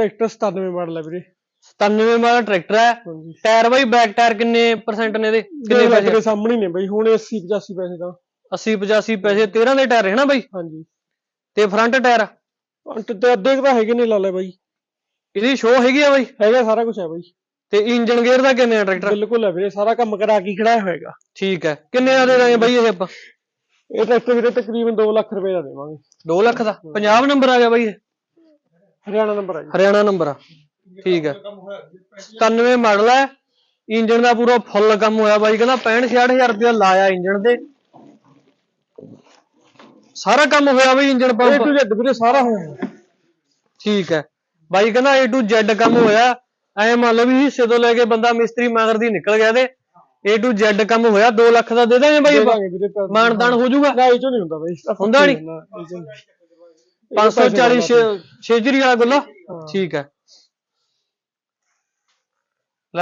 Tractor 97 model ਹੈ ਵੀਰੇ। 97 ਵਾਲਾ ਟਰੈਕਟਰ ਹੈ। ਹਾਂਜੀ। ਟਾਇਰ ਬਾਈ ਬੈਕ ਟਾਇਰ ਕਿੰਨੇ ਪਰਸੈਂਟ ਨੇ ਇਹਦੇ? ਕਿੰਨੇ ਕਿੰਨੇ ਪੈਸੇ? ਦੇ ਸਾਹਮਣੇ ਨੇ ਬਈ ਹੁਣ 80 85 ਪੈਸੇ ਦਾ 80 85 ਪੈਸੇ 13 ਦੇ ਟਾਇਰ ਹੈ ਨਾ ਬਾਈ? ਹਾਂਜੀ। ਤੇ ਫਰੰਟ ਟਾਇਰ? ਅੰਟ ਤੇ ਅੱਧੇ ਤਾਂ ਹੈਗੇ ਨੇ ਲਾ ਲੈ ਬਾਈ। ਇਹਦੀ ਸ਼ੋ ਹੈਗੀ ਆ ਬਾਈ? ਹੈਗਾ ਸਾਰਾ ਕੁਝ ਹੈ ਬਾਈ। ਤੇ ਇੰਜਨ ਗੇਅਰ ਦਾ ਕਿਵੇਂ ਆ ਟਰੈਕਟਰ? ਬਿਲਕੁਲ ਹੈ ਵੀਰੇ ਸਾਰਾ ਕੰਮ ਕਰਾ ਕੇ ਖੜਾਇਆ ਹੋਏਗਾ। ਠੀਕ ਹੈ। ਕਿੰਨੇ ਦਾ ਦੇ ਦਾਂਗੇ ਬਾਈ ਇਹ ਆਪਾਂ? ਇਹ ਟਰੈਕਟਰ ਵੀਰੇ ਤਕਰੀਬਨ 2 ਲੱਖ ਰੁਪਏ ਦਾ ਦੇਵਾਂਗੇ। 2 ਲੱਖ ਦਾ? ਪੰਜਾਬ ਨੰਬਰ ਆ ਗਿਆ ਬਾਈ ਇਹ? ਹਰਿਆਣਾ ਨੰਬਰ ਹੈ ਜੀ। ਹਰਿਆਣਾ ਨੰਬਰ ਆ। ਠੀਕ ਹੈ। 97 ਮਾਡਲ ਹੈ ਇੰਜਨ ਦਾ ਪੂਰਾ ਫੁੱਲ ਕੰਮ ਹੋਇਆ ਬਾਈ ਕਹਿੰਦਾ 65 66000 ਰੁਪਇਆ ਲਾਇਆ ਇੰਜਨ ਤੇ ਸਾਰਾ ਕੰਮ ਹੋਇਆ ਬਈ ਇੰਜਨ ਪੰਪ। ਟੂ ਜ਼ੈਡ ਵੀਰੇ ਸਾਰਾ ਹੋਇਆ। ਠੀਕ ਹੈ। ਬਾਈ ਕਹਿੰਦਾ A to Z ਕੰਮ ਹੋਇਆ। ਐ ਮੰਨ ਲਓ ਵੀ ਹਿੱਸੇ ਤੋਂ ਲੈ ਕੇ ਬੰਦਾ ਮਿਸਤਰੀ ਮਗਰ ਦੀ ਨਿਕਲ ਗਿਆ ਤੇ A to Z ਕੰਮ ਹੋਇਆ। 2 ਲੱਖ ਦਾ ਦੇ ਦਾਂਗੇ ਬਾਈ। ਮਾਨਦਾਨ ਹੋ ਜਾਊਗਾ। ਨਾ ਇਹ ਚੋਂ ਨਹੀਂ ਹੁੰਦਾ ਬਾਈ। ਹੁੰਦਾ ਨਹੀਂ। ਇਹ ਤਾਂ ਪੈਸੇ 540 ਬਣਦਾ ਛੇਜਰੀ ਵਾਲਾ ਗੁੱਲਾ? ਠੀਕ ਹੈ।